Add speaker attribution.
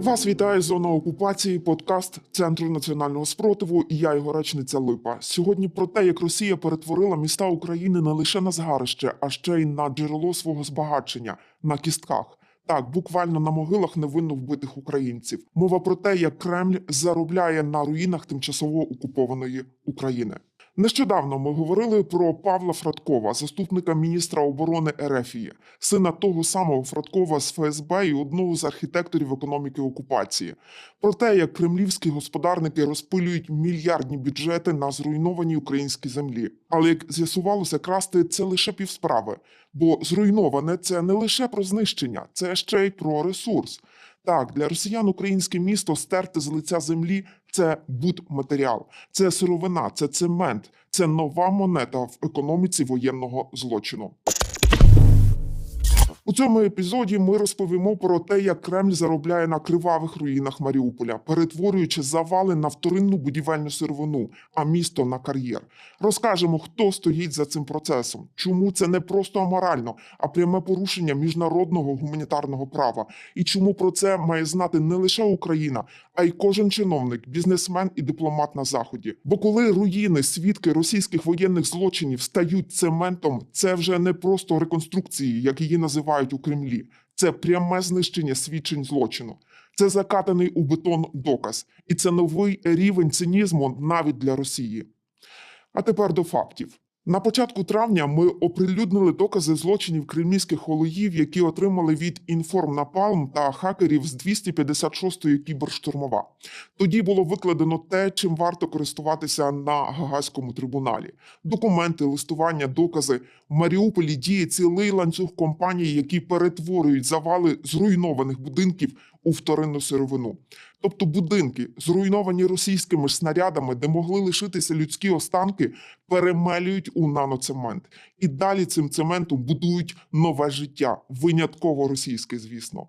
Speaker 1: Вас вітає зона окупації, подкаст Центру національного спротиву. І я його речниця Липа. Сьогодні про те, як Росія перетворила міста України не лише на згарище, а ще й на джерело свого збагачення на кістках. Так, буквально на могилах невинно вбитих українців. Мова про те, як Кремль заробляє на руїнах тимчасово окупованої України. Нещодавно ми говорили про Павла Фрадкова, заступника міністра оборони Ерефії, сина того самого Фрадкова з ФСБ і одного з архітекторів економіки окупації, про те, як кремлівські господарники розпилюють мільярдні бюджети на зруйнованій українській землі. Але як з'ясувалося, красти це лише півсправи, бо зруйноване це не лише про знищення, це ще й про ресурс. Так, для росіян українське місто стерти з лиця землі це будматеріал, це сировина, це цемент, це нова монета в економіці воєнного злочину. У цьому епізоді ми розповімо про те, як Кремль заробляє на кривавих руїнах Маріуполя, перетворюючи завали на вторинну будівельну сировину, а місто на кар'єр. Розкажемо, хто стоїть за цим процесом, чому це не просто аморально, а пряме порушення міжнародного гуманітарного права, і чому про це має знати не лише Україна, а й кожен чиновник, бізнесмен і дипломат на заході. Бо коли руїни, свідки російських воєнних злочинів стають цементом, це вже не просто реконструкції, як її називають у Кремлі. Це пряме знищення свідчень злочину. Це закатаний у бетон доказ, і це новий рівень цинізму навіть для Росії. А тепер до фактів. На початку травня ми оприлюднили докази злочинів кремлівських олоїв, які отримали від Інформнапалм та хакерів з 256-ї кіберштурмова. Тоді було викладено те, чим варто користуватися на Гагаському трибуналі: документи, листування, докази. В Маріуполі діє цілий ланцюг компаній, які перетворюють завали зруйнованих будинків у вторинну сировину. Тобто будинки, зруйновані російськими снарядами, де могли лишитися людські останки, перемелюють у наноцемент. І далі цим цементом будують нове життя, винятково російське, звісно.